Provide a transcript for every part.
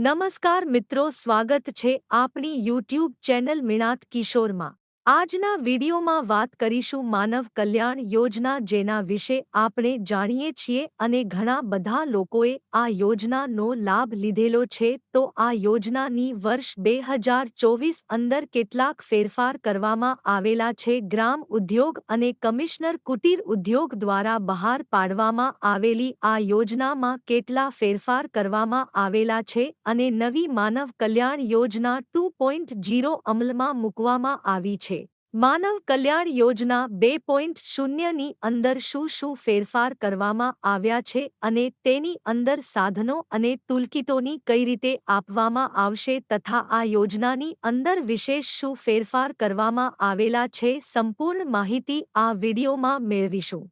નમસ્કાર મિત્રો સ્વાગત છે આપણી યુટ્યુબ ચેનલ મિણાત કિશોરમાં. આજના વિડીયોમાં વાત કરીશું માનવ કલ્યાણ યોજના જેના વિશે આપણે જાણીએ છીએ અને ઘણા બધા લોકોએ આ યોજનાનો લાભ લીધેલો છે. તો આ યોજનાની વર્ષ બે હજાર ચોવીસ અંદર કેટલાક ફેરફાર કરવામાં આવેલા છે. ગ્રામ ઉદ્યોગ અને કમિશનર કુટીર ઉદ્યોગ દ્વારા બહાર પાડવામાં આવેલી આ યોજનામાં કેટલા ફેરફાર કરવામાં આવેલા છે અને નવી માનવ કલ્યાણ યોજના ટુ પોઈન્ટ જીરો અમલમાં મૂકવામાં આવી છે. માનવ કલ્યાણ યોજના બે પોઈન્ટ શૂન્યની અંદર શું શું ફેરફાર કરવામાં આવ્યા છે અને તેની અંદર સાધનો અને ટૂલકીટોની કઈ રીતે આપવામાં આવશે તથા આ યોજનાની અંદર વિશેષ શું ફેરફાર કરવામાં આવેલા છે સંપૂર્ણ માહિતી આ વિડીયોમાં મેળવીશું.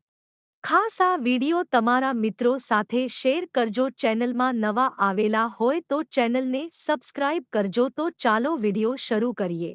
ખાસ આ વીડિયો તમારા મિત્રો સાથે શેર કરજો, ચેનલમાં નવા આવેલા હોય તો ચેનલને સબસ્ક્રાઇબ કરજો તો ચાલો વીડિયો શરૂ કરીએ.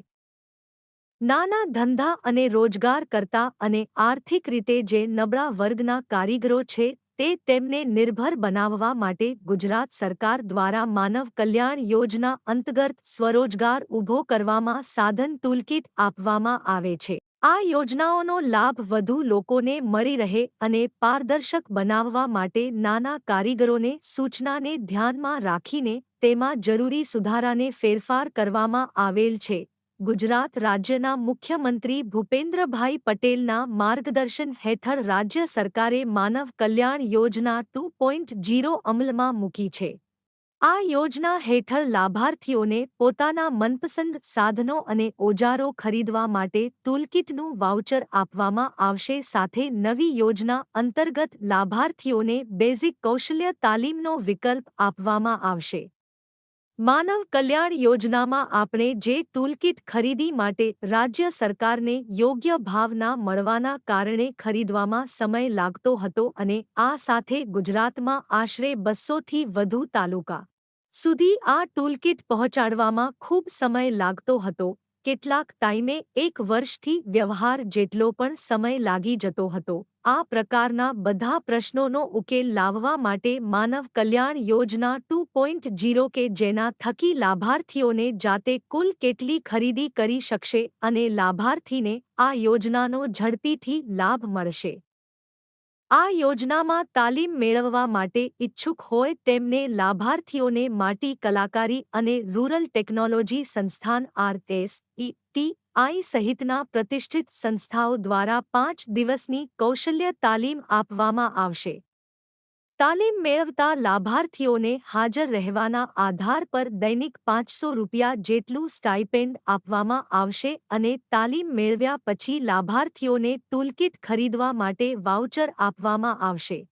નાના ધંધા અને રોજગાર કરતા અને આર્થિક રીતે જે નબળા વર્ગના કારીગરો છે, તે તેમને નિર્ભર બનાવવા માટે ગુજરાત સરકાર દ્વારા માનવ કલ્યાણ યોજના અંતર્ગત સ્વરોજગાર ઊભો કરવામાં સાધન ટૂલકીટ આપવામાં આવે છે. આ યોજનાઓનો લાભ વધુ લોકોને મળી રહે અને પારદર્શક બનાવવા માટે નાના કારીગરોને સૂચનાને ધ્યાનમાં રાખીને તેમાં જરૂરી સુધારાને ફેરફાર કરવામાં આવેલ છે. ગુજરાત રાજ્યના મુખ્યમંત્રી ભૂપેન્દ્રભાઈ પટેલના માર્ગદર્શન હેઠળ રાજ્ય સરકારે માનવ કલ્યાણ યોજના ટુ પોઈન્ટ જીરો અમલમાં મૂકી છે. આ યોજના હેઠળ લાભાર્થીઓને પોતાના મનપસંદ સાધનો અને ઓજારો ખરીદવા માટે ટૂલકીટનું વાઉચર આપવામાં આવશે. સાથે નવી યોજના અંતર્ગત લાભાર્થીઓને બેઝિક કૌશલ્ય તાલીમનો વિકલ્પ આપવામાં આવશે. માનવ કલ્યાણ યોજનામાં આપણે જે ટૂલકીટ ખરીદી માટે રાજ્ય સરકારને યોગ્ય ભાવના મળવાના કારણે ખરીદવામાં સમય લાગતો હતો અને આ સાથે ગુજરાતમાં આશરે બસોથી વધુ તાલુકા સુધી આ ટૂલકીટ પહોંચાડવામાં ખૂબ સમય લાગતો હતો. કેટલાક ટાઈમે એક વર્ષથી વ્યવહાર જેટલો પણ સમય લાગી જતો હતો. આ પ્રકારના બધા પ્રશ્નોનો ઉકેલ લાવવા માટે માનવ કલ્યાણ યોજના ટુ પોઈન્ટ જીરો કે જેના થકી લાભાર્થીઓને જાતે કુલ કેટલી ખરીદી કરી શકશે અને લાભાર્થીને આ યોજનાનો ઝડપીથી લાભ મળશે. આ યોજનામાં તાલીમ મેળવવા માટે ઇચ્છુક હોય તેમને લાભાર્થીઓને માટી કલાકારી અને રૂરલ ટેકનોલોજી સંસ્થાન આરએસ આઈ સહિતના પ્રતિષ્ઠિત સંસ્થાઓ દ્વારા પાંચ દિવસની કૌશલ્ય તાલીમ આપવામાં આવશે. તાલીમ મેળવતા લાભાર્થીઓને હાજર રહેવાના આધાર પર દૈનિક પાંચસો રૂપિયા જેટલું સ્ટાઇપેન્ડ આપવામાં આવશે અને તાલીમ મેળવ્યા પછી લાભાર્થીઓને ટૂલકીટ ખરીદવા માટે વાઉચર આપવામાં આવશે.